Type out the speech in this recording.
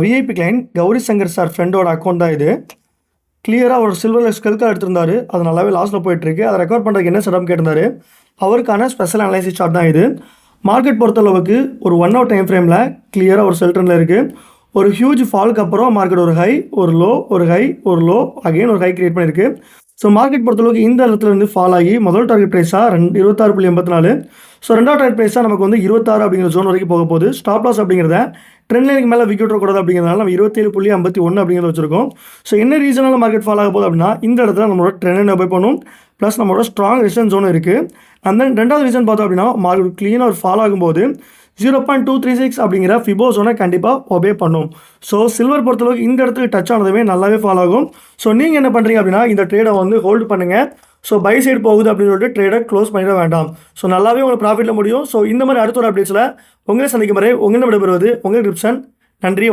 VIP client Gauri Shankar sir ஃப்ரெண்டோட account தான் இது. கிளியராக ஒரு சில்வர் ஸ்கெல் கார்டு எடுத்திருந்தார். அது நல்லாவே லாஸில் போயிட்டுருக்கு. அதை ரெக்கார்ட் பண்ணுறதுக்கு என்ன செட்டப் கேட்டிருந்தாரு. அவருக்கான ஸ்பெஷல் அனலைசிஸ் சார்ட் தான் இது. மார்க்கெட் பொறுத்தளவுக்கு ஒரு ஒன் ஹவர் டைம் ஃப்ரேமில் கிளியராக ஒரு செல்டரில் இருக்குது ஒரு ஹியூஜ் ஃபாலுக்கு அப்புறம் மார்க்கெட் ஒரு ஹை ஒரு லோ ஒரு ஹை ஒரு லோ அகைன் ஒரு ஹை கிரியேட் பண்ணியிருக்கு. ஸோ மார்க்கெட் பொறுத்தளவுக்கு இந்த இடத்துல இருந்து ஃபால் ஆகி முதல் டார்கெட் ப்ரைஸாக ரெண்டு இருபத்தாறு புள்ளி எண்பத்தி நாலு. ஸோ ரெண்டாவது டார்கெட் தான் நமக்கு வந்து இருபத்தாறு அப்படிங்கிற ஜோன் வரைக்கும் போக போகுது. ஸ்டாப் லாஸ் அப்படிங்கிறத ட்ரெண்ட் லைனுக்கு மேலே விக்கெட் கூடாது அப்படிங்கிறதுனால நம்ம இருபத்தேழு புள்ளி ஐம்பத்தி ஒன்று அப்படிங்கிறத வச்சிருக்கோம். ஸோ என்ன ரீசனால மார்க்கெட் ஃபால் ஆக போகுது அப்படின்னா இந்த இடத்துல நம்மளோட ட்ரெண்ட் ஒபே பண்ணும் ப்ளஸ் நம்மளோட ஸ்ட்ராங் ரிசன் ஜோன் இருக்குது அந்த தென் ரெண்டாவது ரீசன் பார்த்தோம் அப்படின்னா மார்க்கெட் க்ளீனாக ஒரு ஃபால் ஆகும்போது zero point two three six அப்படிங்கிற ஃபிபோ ஜோனை கண்டிப்பாக ஒபே பண்ணும். ஸோ சில்வர் பொறுத்தளவுக்கு இந்த இடத்துக்கு டச் ஆனதுமே நல்லாவே ஃபாலோ ஆகும். ஸோ நீங்கள் என்ன பண்ணுறீங்க அப்படின்னா இந்த ட்ரேடை வந்து ஹோல்டு பண்ணுங்கள் ஸோ பை சைடு போகுது அப்படின்னு சொல்லிட்டு ட்ரேடை க்ளோஸ் பண்ணிட வேண்டாம். ஸோ நல்லாவே உங்களுக்கு ப்ராஃபிட்டில் முடியும். ஸோ இந்த மாதிரி அடுத்த ஒரு அப்டேட்ஸில் உங்களை சந்திக்கும் வரை உங்களிடம் விடைபெறுவது உங்கள் கிரிப்ஷன் நன்றி.